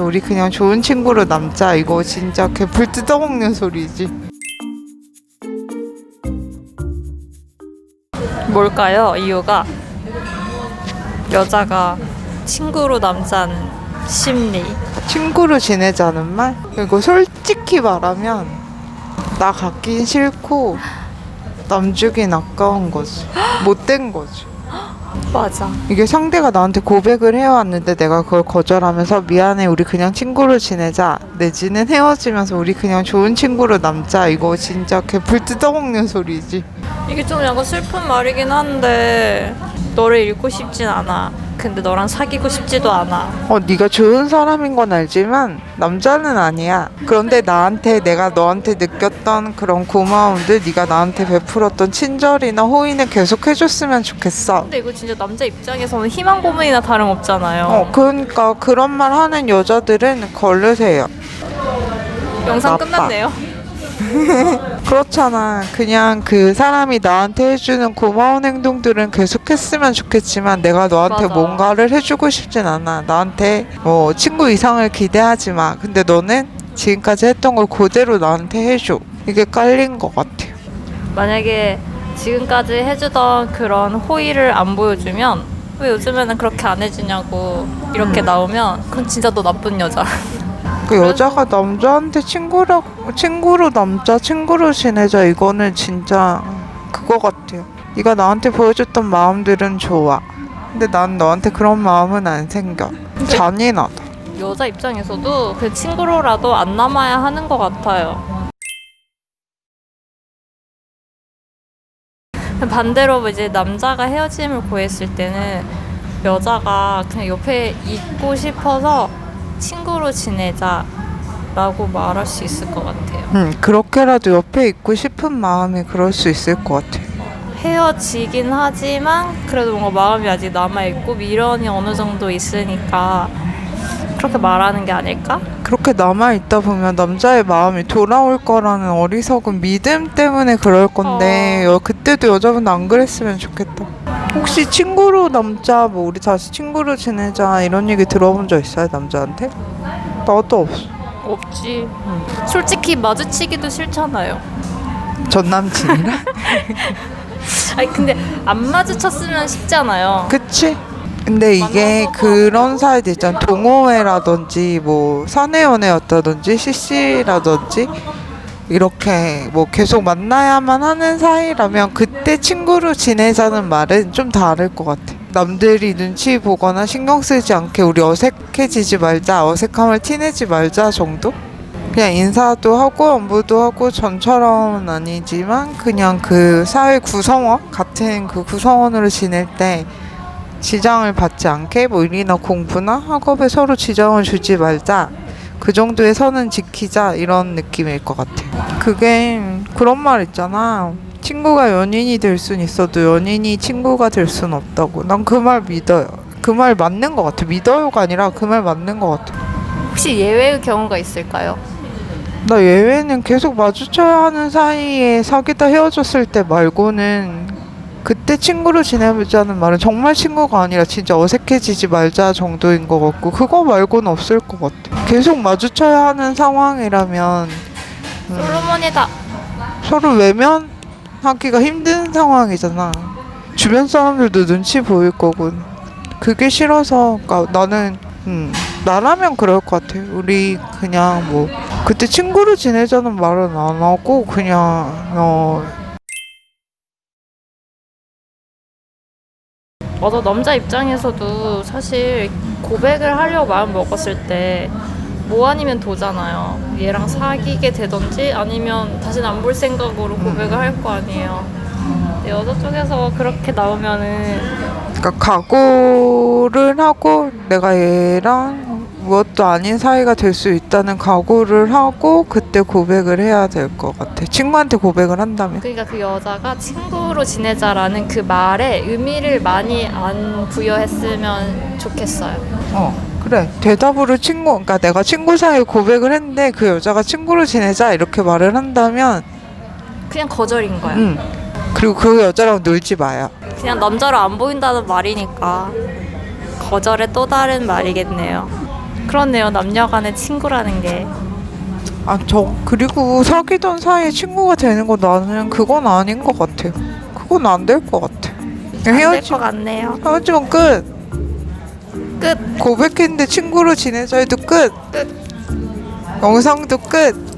우리 그냥 좋은 친구로 남자 이거 진짜 개풀 뜯어먹는 소리지. 뭘까요? 이유가 여자가 친구로 남자는 심리. 친구로 지내자는 말? 그리고 솔직히 말하면 나 갖긴 싫고 남 주긴 아까운 거지. 못된 거지. 맞아. 이게 상대가 나한테 고백을 해왔는데 내가 그걸 거절하면서 미안해 우리 그냥 친구로 지내자 내지는 헤어지면서 우리 그냥 좋은 친구로 남자 이거 진짜 개풀 뜯어먹는 소리지 이게 좀 약간 슬픈 말이긴 한데 너를 잃고 싶진 않아. 근데 너랑 사귀고 싶지도 않아. 어 네가 좋은 사람인 건 알지만 남자는 아니야 그런데 나한테 내가 너한테 느꼈던 그런 고마움들 네가 나한테 베풀었던 친절이나 호의는 계속 해줬으면 좋겠어 근데 이거 진짜 남자 입장에서는 희망 고문이나 다름없잖아요. 어 그러니까 그런 말 하는 여자들은 걸르세요 영상 나빠. 끝났네요. 그렇잖아. 그냥 그 사람이 나한테 해주는 고마운 행동들은 계속했으면 좋겠지만 내가 너한테 맞아. 뭔가를 해주고 싶진 않아. 나한테 뭐 친구 이상을 기대하지 마. 근데 너는 지금까지 했던 걸 그대로 나한테 해줘. 이게 깔린 것 같아. 만약에 지금까지 해주던 그런 호의를 안 보여주면 왜 요즘에는 그렇게 안 해주냐고 이렇게 나오면 그건 진짜 너 나쁜 여자. 그 여자가 남자한테 친구라 친구로 남자 친구로 지내자 이거는 진짜 그거 같아요. 네가 나한테 보여줬던 마음들은 좋아. 근데 난 너한테 그런 마음은 안 생겨. 잔인하다. 여자 입장에서도 그 친구로라도 안 남아야 하는 것 같아요. 반대로 이제 남자가 헤어짐을 고했을 때는 여자가 그냥 옆에 있고 싶어서 친구로 지내자 라고 말할 수 있을 것 같아요. 응, 그렇게라도 옆에 있고 싶은 마음이 그럴 수 있을 것 같아. 헤어지긴 하지만 그래도 뭔가 마음이 아직 남아있고 미련이 어느 정도 있으니까 그렇게 말하는 게 아닐까? 그렇게 남아 있다 보면 남자의 마음이 돌아올 거라는 어리석은 믿음 때문에 그럴 건데 여, 그때도 여자분도 안 그랬으면 좋겠다. 혹시 친구로 남자 뭐 우리 다시 친구로 지내자 이런 얘기 들어본 적 있어요 남자한테? 나도 없어. 없지. 솔직히 마주치기도 싫잖아요. 전 남친이랑? 아니 근데 안 마주쳤으면 쉽잖아요. 그치? 근데 이게 그런 사이들 있잖아 동호회라든지 뭐 사내연애였다든지 CC라든지 이렇게 뭐 계속 만나야만 하는 사이라면 그때 친구로 지내자는 말은 좀 다를 것 같아 남들이 눈치 보거나 신경 쓰지 않게 우리 어색해지지 말자 어색함을 티내지 말자 정도? 그냥 인사도 하고 업무도 하고 전처럼은 아니지만 그냥 그 사회 구성원 같은 그 구성원으로 지낼 때 지장을 받지 않게 뭐 일이나 공부나 학업에 서로 지장을 주지 말자 그 정도의 선은 지키자 이런 느낌일 것 같아. 그게 그런 말 있잖아. 친구가 연인이 될 순 있어도 연인이 친구가 될 순 없다고. 난 그 말 믿어요. 그 말 맞는 것 같아. 믿어요가 아니라 그 말 맞는 것 같아. 혹시 예외의 경우가 있을까요? 나 예외는 계속 마주쳐야 하는 사이에 사귀다 헤어졌을 때 말고는 그때 친구로 지내자는 말은 정말 친구가 아니라 진짜 어색해지지 말자 정도인 것 같고 그거 말고는 없을 것 같아. 계속 마주쳐야 하는 상황이라면 음, 솔로몬이다. 서로 외면하기가 힘든 상황이잖아. 주변 사람들도 눈치 보일 거고 그게 싫어서 그러니까 나는 음, 나라면 그럴 것 같아. 우리 그냥 뭐 그때 친구로 지내자는 말은 안 하고 그냥 어 맞아 남자 입장에서도 사실 고백을 하려고 마음 먹었을 때 뭐 아니면 도잖아요. 얘랑 사귀게 되던지 아니면 다시는 안 볼 생각으로 고백을 할 거 아니에요. 근데 여자 쪽에서 그렇게 나오면은 그러니까 각오를 하고 내가 얘랑 무엇도 아닌 사이가 될 수 있다는 각오를 하고 그때 고백을 해야 될 것 같아. 친구한테 고백을 한다면. 그러니까 그 여자가 친구로 지내자라는 그 말에 의미를 많이 안 부여했으면 좋겠어요. 어 그래 대답으로 친구 그러니까 내가 친구 사이에 고백을 했는데 그 여자가 친구로 지내자 이렇게 말을 한다면 그냥 거절인 거야. 응. 그리고 그 여자랑 놀지 마요. 그냥 남자로 안 보인다는 말이니까 거절의 또 다른 말이겠네요. 그렇네요. 남녀 간의 친구라는 게. 아, 저 그리고 사귀던 사이에 친구가 되는 거 나는 그건 아닌 것 같아요. 그건 안 될 것 같아. 헤어지 같네요. 헤어지면 끝. 끝. 고백했는데 친구로 지내자 해도 끝. 끝. 영상도 끝.